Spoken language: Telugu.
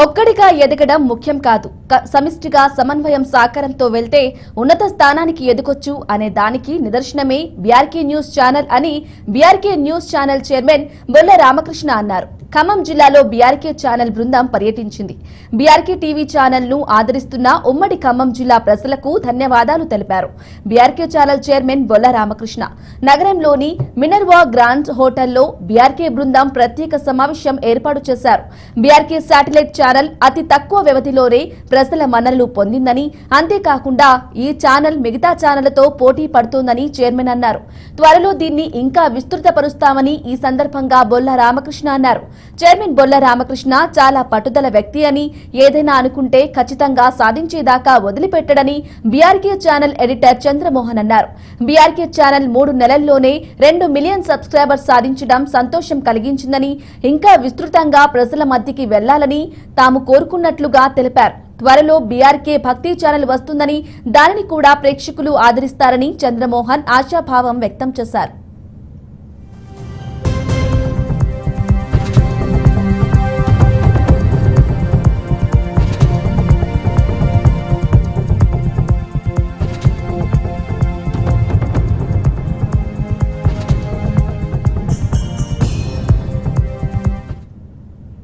ఒక్కడిగా ఎదగడం ముఖ్యం కాదు. సమిష్టిగా సమన్వయం సాకారంతో వెళ్తే ఉన్నత స్థానానికి ఎదుకొచ్చు అనే దానికి నిదర్శనమే బీఆర్కే న్యూస్ ఛానల్ అని BRK news channel chairman Bolla Ramakrishna అన్నారు. ఖమ్మం జిల్లాలో బీఆర్కే ఛానల్ బృందం పర్యటించింది. బీఆర్కే టీవీ ఛానల్ను ఆదరిస్తున్న ఉమ్మడి ఖమ్మం జిల్లా ప్రజలకు ధన్యవాదాలు తెలిపారు. BRK channel chairman Bolla Ramakrishna. నగరంలోని మినర్వా గ్రాండ్ హోటల్లో బీఆర్కే బృందం ప్రత్యేక సమావేశం ఏర్పాటు చేశారు. బీఆర్కే శాటిలైట్ ఛానల్ అతి తక్కువ వ్యవధిలోనే ప్రజల మన్ననలు పొందిందని అంతేకాకుండా ఈ ఛానల్ మిగతా ఛానళ్ళతో పోటీ పడుతోందని చైర్మన్ అన్నారు. త్వరలో దీన్ని ఇంకా విస్తృతపరుస్తామని ఈ సందర్భంగా బొల్ల రామకృష్ణ అన్నారు. చైర్మన్ బొల్ల రామకృష్ణ చాలా పట్టుదల వ్యక్తి అని ఏదైనా అనుకుంటే ఖచ్చితంగా సాధించేదాకా వదిలిపెట్టడని బీఆర్కే ఛానల్ ఎడిటర్ చంద్రమోహన్ అన్నారు. బీఆర్కే ఛానల్ మూడు నెలల్లోనే రెండు మిలియన్ సబ్స్క్రైబర్స్ సాధించడం సంతోషం కలిగించిందని ఇంకా విస్తృతంగా ప్రజల మధ్యకి వెళ్ళాలని తాము కోరుకున్నట్లుగా తెలిపారు. త్వరలో బీఆర్కే భక్తి ఛానల్ వస్తుందని దానిని కూడా ప్రేక్షకులు ఆదరిస్తారని చంద్రమోహన్ ఆశాభావం వ్యక్తం చేశారు.